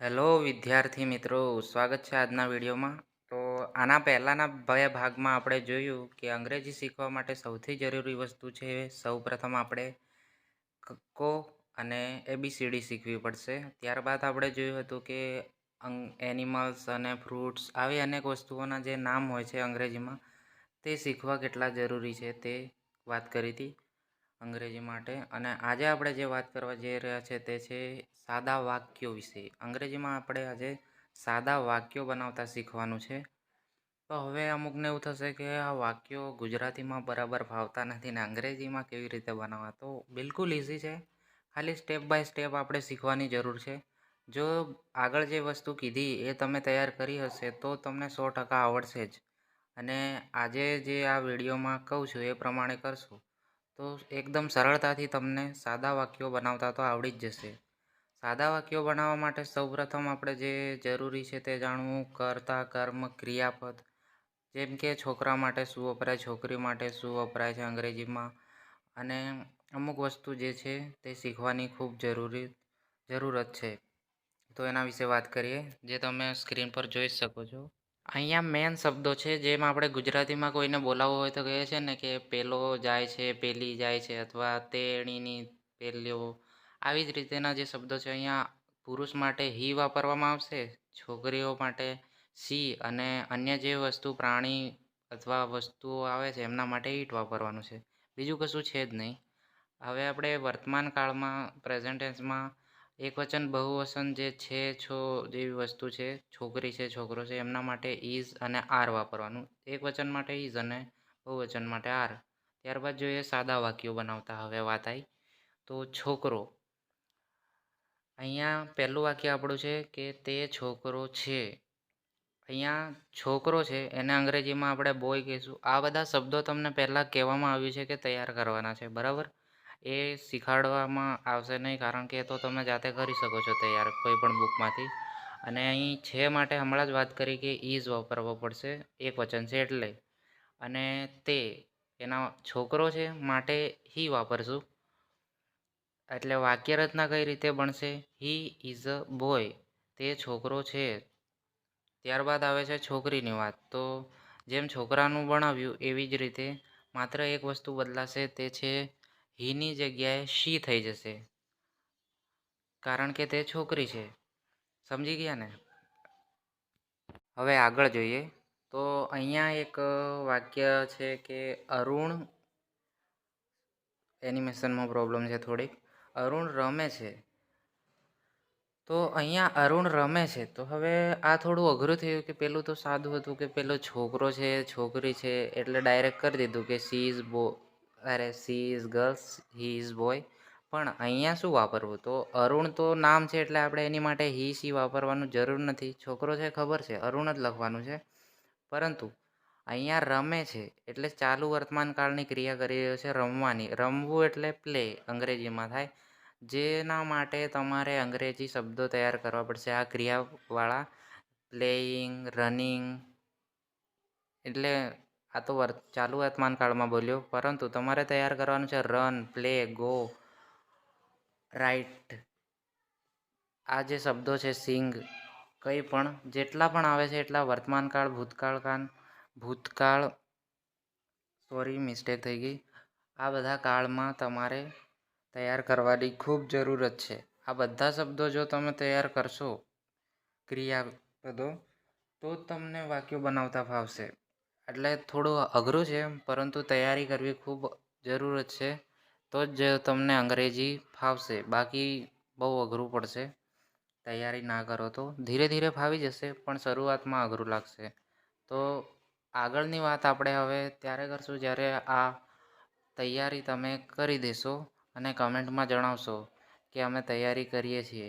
Hello વિદ્યાર્થી મિત્રો, સ્વાગત છે આજના વિડીયોમાં. તો આના પહેલાંના બે ભાગમાં આપણે જોયું કે અંગ્રેજી શીખવા માટે સૌથી જરૂરી વસ્તુ છે સૌપ્રથમ આપણે કો અને એબીસીડી શીખવી પડશે. ત્યારબાદ આપણે જોયું હતું કે એનિમલ્સ અને ફ્રૂટ્સ આવી અનેક વસ્તુઓના જે નામ હોય છે અંગ્રેજીમાં, તે શીખવા કેટલા જરૂરી છે તે વાત કરી હતી. અંગ્રેજી માટે. અને આજે આપણે જે વાત કરવા જઈ રહ્યા છે તે છે સાદા વાક્યો વિશે. અંગ્રેજીમાં આપણે આજે સાદા વાક્યો બનાવતા શીખવાનું છે. તો હવે અમુકને એવું થશે કે આ વાક્યો ગુજરાતીમાં બરાબર ફાવતા નથી ને અંગ્રેજીમાં કેવી રીતે બનાવવા? તો બિલકુલ ઇઝી છે. ખાલી સ્ટેપ બાય સ્ટેપ આપણે શીખવાની જરૂર છે. જો આગળ જે વસ્તુ કીધી એ તમે તૈયાર કરી હશે તો તમને સો ટકા આવડશે જ. અને આજે જે આ વિડીયોમાં કહું છું એ પ્રમાણે કરશો. તો એકદમ સરળતાથી તમને સાદા વાક્યો બનાવતા તો આવડી જ જશે. સાદા વાક્યો બનાવવા માટે સૌપ્રથમ આપણે જે જરૂરી છે તે જાણવું, કરતા, કર્મ, ક્રિયાપદ. જેમ કે છોકરા માટે શું વપરાય, છોકરી માટે શું વપરાય છે અંગ્રેજીમાં. અને અમુક વસ્તુ જે છે તે શીખવાની ખૂબ જરૂરી, જરૂરત છે. તો એના વિશે વાત કરીએ, જે તમે સ્ક્રીન પર જોઈ શકો છો. અહીંયા મેન શબ્દો છે, જેમ આપણે ગુજરાતીમાં કોઈને બોલાવવો હોય તો કહે છે ને કે પેલો જાય છે, પેલી જાય છે અથવા તેણીની પેલ્યો. આવી જ રીતેના જે શબ્દો છે અહીંયા પુરુષ માટે હી વાપરવામાં આવશે, છોકરીઓ માટે સી અને અન્ય જે વસ્તુ પ્રાણી અથવા વસ્તુઓ આવે છે એમના માટે ઈટ વાપરવાનું છે. બીજું કશું છે જ નહીં. હવે આપણે વર્તમાન કાળમાં પ્રેઝન્ટ ટેન્સમાં એકવચન બહુવચન જે છે, છો જેવી વસ્તુ છે, છોકરી છે, છોકરો છે, એમના માટે ઇઝ અને આર વાપરવાનું. એકવચન માટે ઇઝ અને બહુવચન માટે આર. ત્યારબાદ જોઈએ સાદા વાક્યો બનાવતા હવે વાત આવી તો છોકરો. અહીંયા પહેલું વાક્ય આપણું છે કે તે છોકરો છે. અહીંયા છોકરો છે, એને અંગ્રેજીમાં આપણે બોય કહીશું. આ બધા શબ્દો તમને પહેલાં કહેવામાં આવ્યું છે કે તૈયાર કરવાના છે, બરાબર? એ શીખવાડવામાં આવશે નહીં, કારણ કે એ તો તમે જાતે કરી શકો છો તૈયાર કોઈ પણ બુકમાંથી. અને અહીં છે માટે હમણાં જ વાત કરી કે ઇઝ વાપરવો પડશે, એક વચન છે એટલે. અને તે એના છોકરો છે માટે હી વાપરશું. એટલે વાક્ય રચના કઈ રીતે બનશે? He is a boy. તે છોકરો છે. ત્યારબાદ આવે છે છોકરીની વાત. તો જેમ છોકરાનું ભણાવ્યું એવી જ રીતે, માત્ર એક વસ્તુ બદલાશે, તે છે હીની જગ્યાએ શી થઈ જશે? કારણ કે તે છોકરી છે. સમજી ગયા ને? હવે આગળ જોઈએ. તો અહીંયા એક વાક્ય છે કે અરુણ એનિમેશનમાં પ્રોબ્લેમ છે થોડીક. અરુણ રમે છે. તો અહીંયા અરુણ રમે છે. તો હવે આ થોડું અઘરું થયું કે પેલું તો સાદું હતું કે પેલો છોકરો છે, છોકરી છે, એટલે ડાયરેક્ટ કરી દીધું કે સી ઇઝ બો અરે, she is girls, he is boy. પણ અહીંયા શું વાપરવું? તો અરુણ તો નામ છે એટલે આપણે એની માટે હી, સી વાપરવાનું જરૂર નથી. છોકરો છે, ખબર છે? અરુણ જ લખવાનું છે. પરંતુ અહીંયા રમે છે એટલે ચાલુ વર્તમાન કાળની ક્રિયા કરી રહ્યો છે રમવાની. રમવું એટલે પ્લે અંગ્રેજીમાં થાય. જેના માટે તમારે અંગ્રેજી શબ્દો તૈયાર કરવા પડશે. આ ક્રિયાવાળા પ્લેઇંગ રનિંગ એટલે આ તો ચાલુ વર્તમાન કાળમાં બોલ્યો. પરંતુ તમારે તૈયાર કરવાનું છે રન, પ્લે, ગો રાઇટ આ જે શબ્દો છે, સિંગ, કંઈ પણ, જેટલા પણ આવે છે એટલા વર્તમાનકાળ ભૂતકાળ કાન, ભૂતકાળ, સોરી, મિસ્ટેક થઈ ગઈ. આ બધા કાળમાં તમારે તૈયાર કરવાની ખૂબ જરૂરત છે. આ બધા શબ્દો જો તમે તૈયાર કરશો ક્રિયાપદો તો તમને વાક્યો બનાવતા ફાવશે. એટલે થોડું અઘરું છે, પરંતુ તૈયારી કરવી ખૂબ જરૂરત છે. તો જ તમને અંગ્રેજી ફાવશે. બાકી બહુ અઘરું પડશે. તૈયારી ના કરો તો. ધીરે ધીરે ફાવી જશે, પણ શરૂઆતમાં અઘરું લાગશે. તો આગળની વાત આપણે હવે ત્યારે કરશું જ્યારે આ તૈયારી તમે કરી દેશો અને કમેન્ટમાં જણાવશો કે અમે તૈયારી કરીએ છીએ.